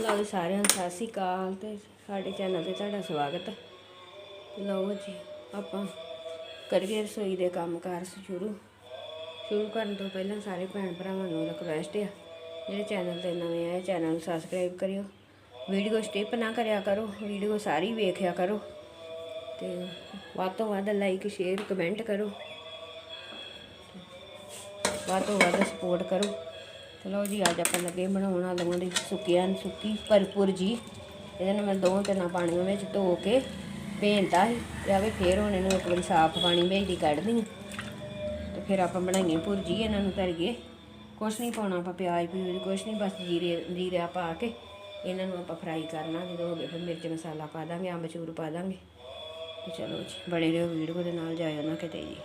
ਲਓ ਜੀ ਸਾਰਿਆਂ ਨੂੰ ਸਤਿ ਸ਼੍ਰੀ ਅਕਾਲ ਤੇ ਸਾਡੇ ਚੈਨਲ ਤੇ ਤੁਹਾਡਾ ਸਵਾਗਤ ਲਓ ਜੀ, ਆਪਾਂ ਕਰੀਏ ਰਸੋਈ ਦੇ ਕੰਮ ਕਾਰ ਸ਼ੁਰੂ। ਸ਼ੁਰੂ ਕਰਨ ਤੋਂ ਪਹਿਲਾਂ ਸਾਰੇ ਭੈਣ ਭਰਾਵਾਂ ਨੂੰ ਰਿਕਵੈਸਟ ਆ, ਜਿਹੜੇ ਚੈਨਲ ਤੇ ਨਵੇਂ ਆਏ, ਚੈਨਲ ਨੂੰ ਸਬਸਕ੍ਰਾਈਬ ਕਰਿਓ। ਵੀਡੀਓ ਸਟਿਪ ਨਾ ਕਰਿਆ ਕਰੋ, ਵੀਡੀਓ ਸਾਰੀ ਵੇਖਿਆ ਕਰੋ। ਤੇ ਵੱਧ ਤੋਂ ਵੱਧ ਲਾਈਕ ਸ਼ੇਅਰ ਕਮੈਂਟ ਕਰੋ। ਵੱਧ ਤੋਂ ਵੱਧ ਸਪੋਰਟ ਕਰੋ। ਚਲੋ ਜੀ, ਅੱਜ ਆਪਾਂ ਲੱਗੇ ਬਣਾਉਣ ਆਲੂਆਂ ਦੀ ਸੁੱਕੀਆਂ ਸੁੱਕੀ ਭਰਪੂਰ ਜੀ। ਇਹਦੇ ਨਾਲ ਮੈਂ ਦੋ ਤਿੰਨ ਪਾਣੀਆਂ ਵਿੱਚ ਧੋ ਕੇ ਭੇਂਦਾ ਸੀ। ਤੇ ਆਵੇ ਫੇਰ ਹੁਣ ਇਹਨੂੰ ਇੱਕ ਵਾਰੀ ਸਾਫ਼ ਪਾਣੀ ਵਿੱਚ ਦੀ ਕੱਢਦੀ ਹਾਂ। ਤੇ ਫਿਰ ਆਪਾਂ ਬਣਾਈਏ ਭੁਰਜੀ ਇਹਨਾਂ ਨੂੰ ਧਰੀਏ। ਕੁਛ ਨਹੀਂ ਪਾਉਣਾ ਆਪਾਂ ਪਿਆਜ਼ ਪਿਊਜ਼, ਕੁਛ ਨਹੀਂ, ਬਸ ਜੀਰੇ, ਜੀਰਾ ਪਾ ਕੇ ਇਹਨਾਂ ਨੂੰ ਆਪਾਂ ਫਰਾਈ ਕਰਨਾ। ਜਦੋਂ ਹੋ ਗਏ ਫਿਰ ਮਿਰਚ ਮਸਾਲਾ ਪਾ ਦਾਂਗੇ ਅੰਬਚੂਰ ਪਾ ਦਾਂਗੇ। ਤੇ ਚਲੋ ਜੀ ਬੜੇ ਰਹੋ ਵੀਡੀਓ ਦੇ ਨਾਲ, ਜਾਇਓ ਨਾ ਕਿਤੇ ਜੀ।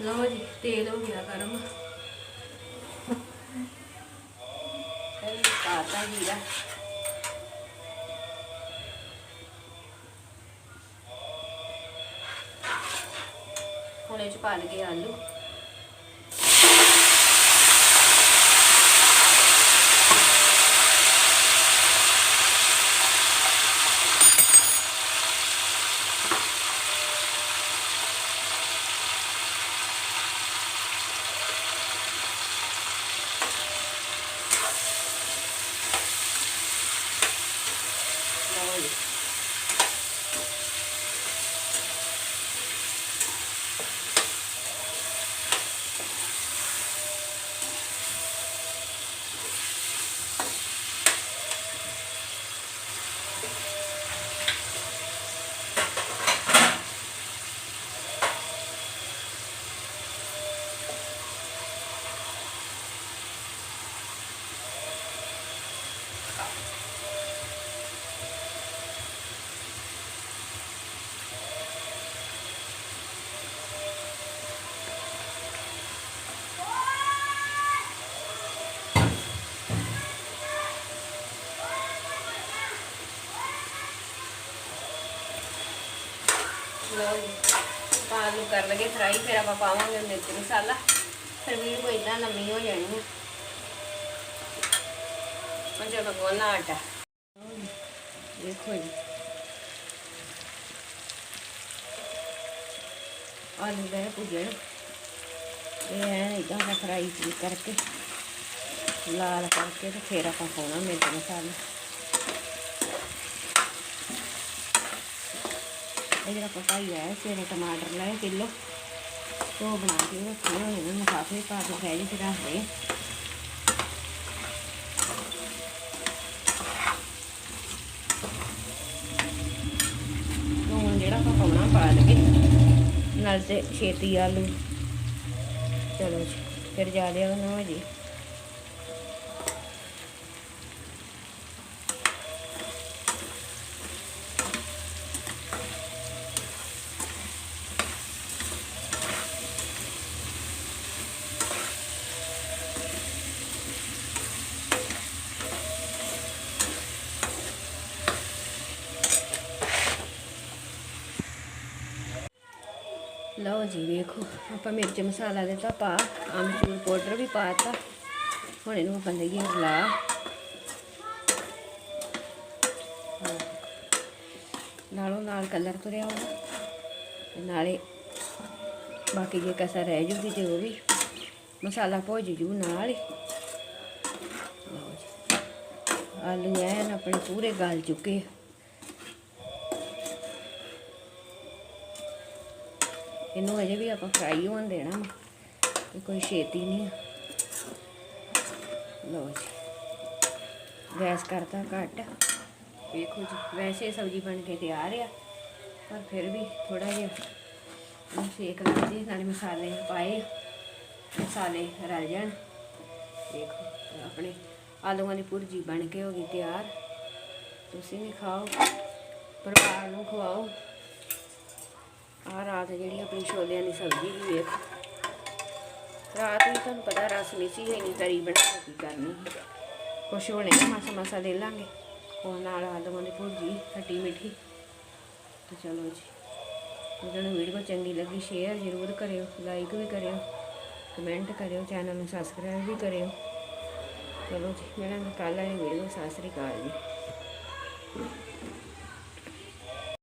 ਲਓ ਜੀ, ਤੇਲ ਹੋ ਗਿਆ ਗਰਮ। ਇਹ ਪਾਤਾ ਜੀਰਾ। ਹੁਣ ਇਹ ਚ ਪਾ ਲਗੇ ਆਲੂ। ਆਪਾਂ ਆਲੂ ਫਰਾਈ ਫਿਰ ਆਪਾਂ ਪਾਵਾਂਗੇ ਮਿਰਚ ਮਸਾਲਾ। ਫਿਰ ਵੀਡੀਓ ਇਦਾਂ ਲੰਮੀ ਹੋ ਜਾਣੀ ਹੈ ਹੁਣ ਜਦੋਂ ਗੋਨਾ ਆਟਾ। ਦੇਖੋ ਜੀ। ਆਲੂ ਦਾ ਭੁਜਣ ਇਹ ਐ ਇਦਾਂ ਦਾ ਫਰਾਈ ਕਰਕੇ, ਲਾਲ ਕਰਕੇ ਤੇ ਫਿਰ ਆਪਾਂ ਪਾਉਣਾ ਮਿਰਚ ਮਸਾਲਾ। ਇਹ ਜਿਹੜਾ ਪਪਾਈ ਹੈ ਸਵੇਰੇ ਟਮਾਟਰ ਲਏ ਕਿਲੋ ਉਹ ਬਣਾ ਕੇ ਰੱਖੇ ਹੋਏ ਨੇ, ਲਿਫਾਫੇ ਪਾ ਕੇ ਫ੍ਰਿਜ 'ਚ ਰੱਖ ਦੇ ਹੁਣ ਜਿਹੜਾ ਆਪਾਂ ਪਾਉਣਾ ਪਾ ਲਗੇ ਨਾਲ ਤੇ ਛੇਤੀ ਆਲੂ। ਚਲੋ ਫਿਰ ਜਾ ਲਿਆ ਨਾ ਹੋ ਜੀ ਲਓ ਜੀ ਵੇਖੋ ਆਪਾਂ ਮਿਰਚ ਮਸਾਲਾ ਦਿੱਤਾ, ਪਾ ਆਮਚੂਰ ਪਾਊਡਰ ਵੀ ਪਾਤਾ ਹੁਣ ਇਹਨੂੰ ਆਪਾਂ ਲਈਏ ਲਾ ਨਾਲੋਂ ਨਾਲ ਕਲਰ ਤੁਰਿਆ ਹੋਣਾ। ਤੇ ਨਾਲੇ ਬਾਕੀ ਜੇ ਕਸਰ ਰਹਿ ਜੂਗੀ ਤੇ ਉਹ ਵੀ ਮਸਾਲਾ ਭੁੱਜ ਜੂ ਨਾਲ ਹੀ। ਆਲੂ ਐਨ ਆਪਣੇ ਪੂਰੇ ਗਲ ਚੁੱਕੇ ਆ। ਇਹਨੂੰ ਅਜੇ ਵੀ ਆਪਾਂ ਫਰਾਈ ਹੋਣ ਦੇਣਾ ਵਾ ਕੋਈ ਛੇਤੀ ਨਹੀਂ ਆ। ਜੀ, ਗੈਸ ਕਰਤਾ ਘੱਟ। ਵੇਖੋ ਜੀ, ਵੈਸੇ ਸਬਜ਼ੀ ਬਣ ਕੇ ਤਿਆਰ ਆ, ਪਰ ਫਿਰ ਵੀ ਥੋੜਾ ਜਿਹਾ ਇਹਨੂੰ ਸੇਕ ਲਾ ਦੇ ਮਸਾਲੇ ਪਾਏ ਮਸਾਲੇ ਰਲ ਜਾਣ। ਦੇਖੋ ਆਪਣੇ ਆਲੂਆਂ ਦੀ ਭੁਰਜੀ ਬਣ ਕੇ ਹੋ ਗਈ ਤਿਆਰ। ਤੁਸੀਂ ਵੀ ਖਾਓ, ਪਰਿਵਾਰ ਨੂੰ ਖਵਾਓ। ਆ ਰਾਤ ਜਿਹੜੀ ਆਪਣੀ ਛੋਲਿਆਂ ਦੀ ਸਬਜ਼ੀ ਵੀ ਵੇਖ। ਰਾਤ ਨੂੰ ਤੁਹਾਨੂੰ ਪਤਾ ਰਸ ਮਿਸੀ ਹੈ ਨਹੀਂ ਤਰੀ ਬਣਾ ਕੇ ਕੀ ਕਰਨੀ ਕੁਛ ਹੋਣੇ ਨਾ ਮਾਸਾ ਮਾਸਾ ਦੇ ਲਾਂਗੇ। ਉਹ ਨਾਲ ਆਲੂਆਂ ਦੀ ਭੁਰਜੀ, ਖੱਟੀ ਮਿੱਠੀ। ਤੇ ਚਲੋ ਜੀ। ਉਹਨਾਂ ਵੀਡੀਓ ਚੰਗੀ ਲੱਗੀ ਸ਼ੇਅਰ ਜ਼ਰੂਰ ਕਰਿਓ ਲਾਈਕ ਵੀ ਕਰਿਓ ਕਮੈਂਟ ਕਰਿਓ ਚੈਨਲ ਨੂੰ ਸਬਸਕ੍ਰਾਈਬ ਵੀ ਕਰਿਓ। ਚਲੋ ਜੀ, ਮਿਲਾਂਗੇ ਕੱਲ੍ਹ ਵਾਲੀ ਵੀਡੀਓ, ਸਤਿ ਸ੍ਰੀ ਅਕਾਲ ਜੀ।